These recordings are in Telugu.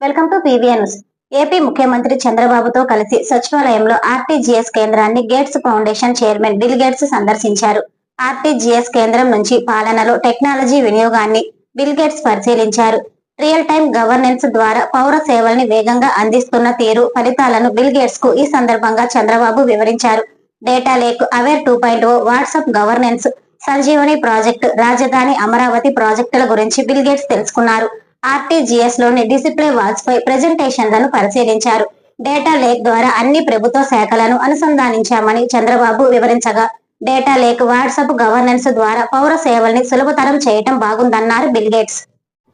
వెల్కమ్ టు పీవీఎన్ ఏపీ ముఖ్యమంత్రి చంద్రబాబుతో కలిసి సచివాలయంలో ఆర్టీజీఎస్ కేంద్రాన్ని Gates Foundation chairman Bill Gates సందర్శించారు. ఆర్టీజీఎస్ కేంద్రం నుంచి పాలనలో టెక్నాలజీ వినియోగాన్ని బిల్ గేట్స్ పరిశీలించారు. రియల్ టైం గవర్నెన్స్ ద్వారా పౌర సేవల్ని వేగంగా అందిస్తున్న తీరు ఫలితాలను బిల్ గేట్స్కు ఈ సందర్భంగా చంద్రబాబు వివరించారు. Data lake aware two point O WhatsApp governance Sanjeevani project రాజధాని అమరావతి ప్రాజెక్టుల గురించి బిల్ గేట్స్ తెలుసుకున్నారు. ఆర్టీజీఎస్లోని డిసిప్లే వాల్స్ పై ప్రెజెంటేషన్లను పరిశీలించారు. డేటా లేక్ ద్వారా అన్ని ప్రభుత్వ శాఖలను అనుసంధానించామని చంద్రబాబు వివరించగా డేటా లేక్ వాట్సాప్ గవర్నెన్స్ ద్వారా పౌర సేవల్ని సులభతరం చేయటం బాగుందన్నారు బిల్గేట్స్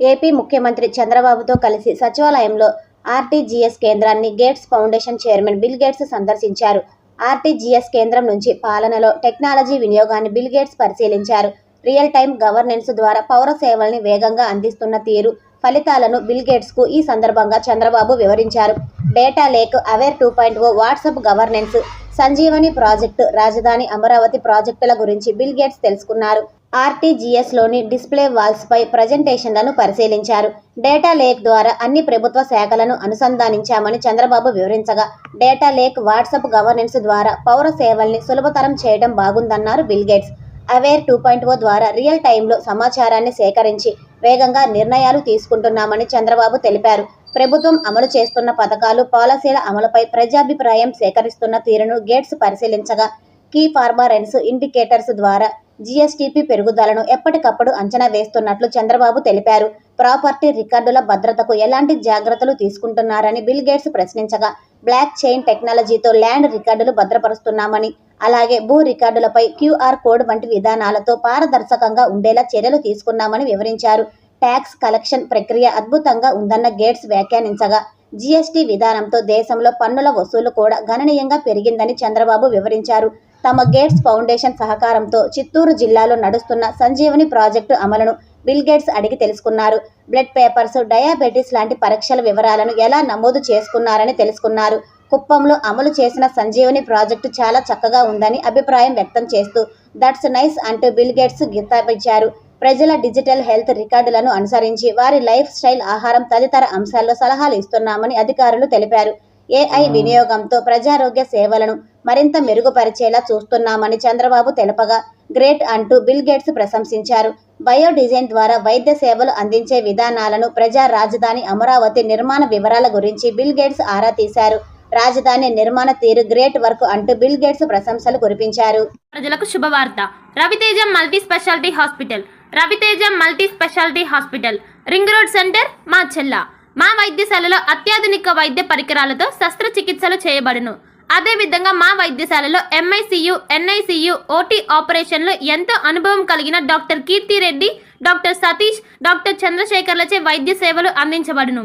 ఏపీ ముఖ్యమంత్రి చంద్రబాబుతో కలిసి సచివాలయంలో ఆర్టీజీఎస్ కేంద్రాన్ని Gates Foundation chairman Bill Gates సందర్శించారు. ఆర్టీజీఎస్ కేంద్రం నుంచి పాలనలో టెక్నాలజీ వినియోగాన్ని బిల్ గేట్స్ పరిశీలించారు. రియల్ టైం గవర్నెన్స్ ద్వారా పౌర సేవల్ని వేగంగా అందిస్తున్న తీరు ఫలితాలను బిల్గేట్స్కు కు ఈ సందర్భంగా చంద్రబాబు వివరించారు. Data lake aware two point O WhatsApp governance Sanjeevani project రాజధాని అమరావతి ప్రాజెక్టుల గురించి బిల్గేట్స్ తెలుసుకున్నారు. ఆర్టీజీఎస్లోని డిస్ప్లే వాల్స్పై ప్రజెంటేషన్లను పరిశీలించారు. డేటా లేక్ ద్వారా అన్ని ప్రభుత్వ శాఖలను అనుసంధానించామని చంద్రబాబు వివరించగా డేటా లేక్ వాట్సాప్ గవర్నెన్స్ ద్వారా పౌర సేవల్ని సులభతరం చేయడం బాగుందన్నారు Bill Gates aware two point O ద్వారా రియల్ టైంలో సమాచారాన్ని సేకరించి వేగంగా నిర్ణయాలు తీసుకుంటున్నామని చంద్రబాబు తెలిపారు. ప్రభుత్వం అమలు చేస్తున్న పథకాలు పాలసీల అమలుపై ప్రజాభిప్రాయం సేకరిస్తున్న తీరును గేట్స్ పరిశీలించగా కీ ఫార్మరెన్స్ ఇండికేటర్స్ ద్వారా జీఎస్టీపీ పెరుగుదలను ఎప్పటికప్పుడు అంచనా వేస్తున్నట్లు చంద్రబాబు తెలిపారు. ప్రాపర్టీ రికార్డుల భద్రతకు ఎలాంటి జాగ్రత్తలు తీసుకుంటున్నారని బిల్ గేట్స్ ప్రశ్నించగా బ్లాక్ చైన్ టెక్నాలజీతో ల్యాండ్ రికార్డులు భద్రపరుస్తున్నామని అలాగే భూ రికార్డులపై క్యూఆర్ కోడ్ వంటి విధానాలతో పారదర్శకంగా ఉండేలా చర్యలు తీసుకున్నామని వివరించారు. ట్యాక్స్ కలెక్షన్ ప్రక్రియ అద్భుతంగా ఉందన్న గేట్స్ వ్యాఖ్యానించగా జీఎస్టీ విధానంతో దేశంలో పన్నుల వసూలు కూడా గణనీయంగా పెరిగిందని చంద్రబాబు వివరించారు. తమ గేట్స్ ఫౌండేషన్ సహకారంతో చిత్తూరు జిల్లాలో నడుస్తున్న సంజీవని ప్రాజెక్టు అమలును బిల్ గేట్స్ అడిగి తెలుసుకున్నారు. బ్లడ్ పేపర్స్ డయాబెటీస్ లాంటి పరీక్షల వివరాలను ఎలా నమోదు చేసుకున్నారని తెలుసుకున్నారు. కుప్పంలో అమలు చేసిన సంజీవని ప్రాజెక్టు చాలా చక్కగా ఉందని అభిప్రాయం వ్యక్తం చేస్తూ దట్స్ నైస్ అంటూ బిల్ గేట్స్ గితాపించారు ప్రజల డిజిటల్ హెల్త్ రికార్డులను అనుసరించి వారి లైఫ్ స్టైల్ ఆహారం తదితర అంశాల్లో సలహాలు ఇస్తున్నామని అధికారులు తెలిపారు. ఏఐ వినియోగంతో ప్రజారోగ్య సేవలను మరింత మెరుగుపరిచేలా చూస్తున్నామని చంద్రబాబు తెలపగా గ్రేట్ అంటూ బిల్ గేట్స్ ప్రశంసించారు. బయో డిజైన్ ద్వారా వైద్య సేవలు అందించే విధానాలను ప్రజా రాజధాని అమరావతి నిర్మాణ వివరాల గురించి బిల్ గేట్స్ ఆరా తీశారు. రాజధాని నిర్మాణ తీరు గ్రేట్ వర్క్ అంటూ బిల్ గేట్స్ ప్రశంసలు కురిపించారు. ప్రజలకు శుభవార్త. Raviteja multi speciality hospital. Raviteja multi speciality hospital. Ring road centre మా చెల్ల. మా వైద్యశాలలో అత్యాధునిక వైద్య పరికరాలతో శస్త్రచికిత్సలు చేయబడును. అదేవిధంగా మా వైద్యశాలలో ఎంఐసియు ఎన్ఐసియు ఓటీ ఆపరేషన్లో ఎంతో అనుభవం కలిగిన doctor Keerthi Reddy doctor Satish doctor చంద్రశేఖర్లచే వైద్య సేవలు అందించబడును.